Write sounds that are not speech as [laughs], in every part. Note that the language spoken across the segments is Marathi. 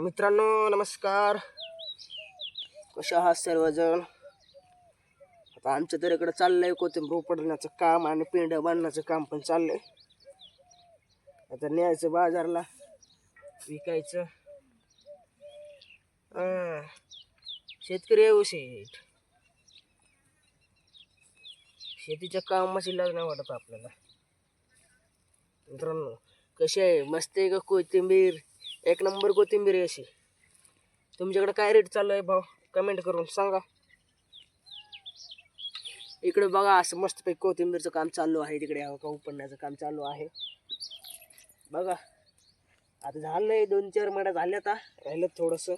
मित्रांनो नमस्कार. कशा आहात सर्वजण? आता आमच्या तर इकडे चाललंय कोथिंबीर उपडण्याचं काम आणि पेंड बांधण्याचं काम पण चाललंय. आता न्यायचं बाजारला विकायचं. शेतकरी आहे हो शेतीच्या कामाची लग्न वाटत आपल्याला. मित्रांनो कसे आहे? मस्त आहे का कोथिंबीर? एक नंबर कोथिंबीर अशी. तुमच्याकडे काय रेट चालू आहे भाऊ? कमेंट करून सांगा. इकडे बघा असं मस्तपैकी कोथिंबीरचं काम चालू आहे तिकडे. का उपडण्याचं काम चालू आहे. बघा. आता झालंय दोन चार महिन्या झाले आता. राहिलं थोडंसं.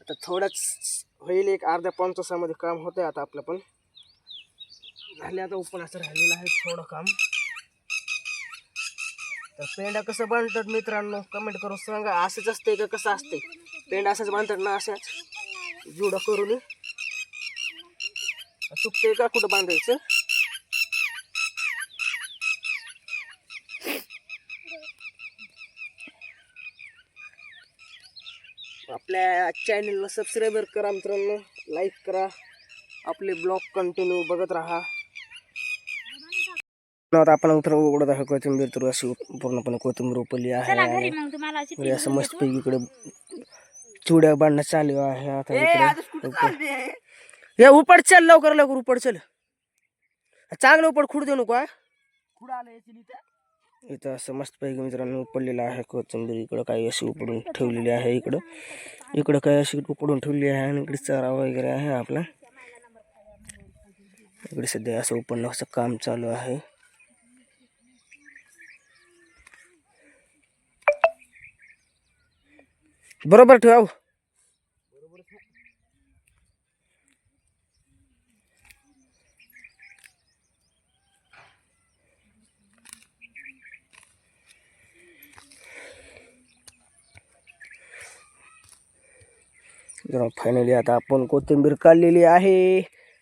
आता थोडंच होईल एक अर्ध्या पाऊण तासामध्ये काम होतंय आता आपलं पण. झाले आता उपनाचं राहिलेलं आहे थोडं काम. तर पेंडा कसं बांधतात मित्रांनो कमेंट करून सांगा. असंच असते का कसं असते पेंडा असंच बांधतात ना असंच जुडा करून. चुकते का? कुठं बांधायचं? आपल्या चॅनलला सबस्क्राईबर करा मित्रांनो. लाईक करा. आपले ब्लॉग कंटिन्यू बघत राहा. आता आपण उतर उघडत आहे कोथिंबीर तर अशी पूर्णपणे कोथिंबीर उपली आहे. आणि मग तुम्हाला अशी म्हणजे असं मस्त पैकी इकडे चुड्या बांधणं चालू आहे. आता इकडे हे उपड चल लवकर लवकर उपड चल. चांगलं उपड खुड देऊ नको. इथं असं मस्त पैकी मित्रांनो उपडलेलं आहे कोथिंबीर. इकडं काही अशी उपडून ठेवलेली आहे इकडं. इकडं काही अशी उपडून ठेवली आहे आणि इकडे चारा वगैरे आहे आपला. इकडे सध्या असं उपडणं असं काम चालू आहे. बरोबर ठेवा. जरा फायनली आता आपण कोथिंबीर काढलेली आहे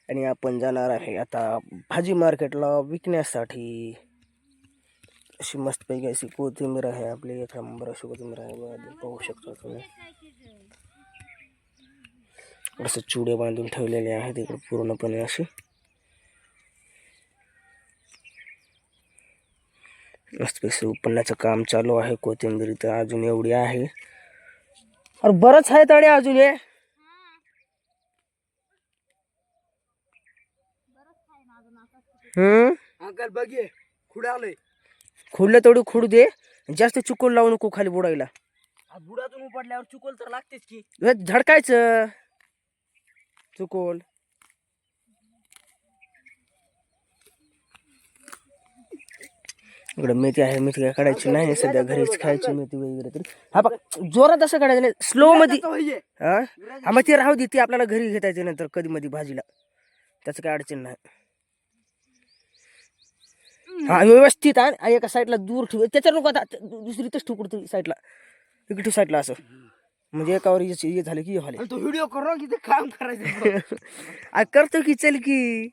आणि आपण जाणार आहे आता भाजी मार्केटला विकण्यासाठी. अशी मस्तपैकी अशी कोथिंबीर आहे आपली एक नंबर अशी कोथिंबीर आहे. पाहू शकता तुम्ही. असं चुडे बांधून ठेवलेले आहेत इकडे पूर्णपणे असे. मस्तपैकी उपन्याचं काम चालू आहे. कोथिंबीर तर अजून एवढी आहे. और बरंच आहे आणि अजून हे. हम्म? अंकल बघे खुडे खुडलं तेवढी खुड दे. जास्त चुकून लावू नको खाली बुडायला. बुडातून उपडल्यावर चुकल तर लागतेच की. झडकायचं. चुकोल इकडं मेथी आहे मेथी काय काढायची नाही सध्या घरीच खायची मेथी वगैरे तरी. हा बघ जोरात असं काढायचं नाही. स्लो मध्ये हा? हा मग ती राहू दे ती आपल्याला घरी घेता येते नंतर कधी मध्ये भाजीला. त्याचं काय अडचण नाही. हा व्यवस्थित आहे. आणि एका साईडला दूर ठेव. त्याच्या नको आता दुसरी इथंच ठेवू साईडला इकडे साईडला असं. म्हणजे एकावर हे झालं की हे झालं. आणि तो व्हिडिओ करू की ते काम करायचं. [laughs] आ, करतो की चल की.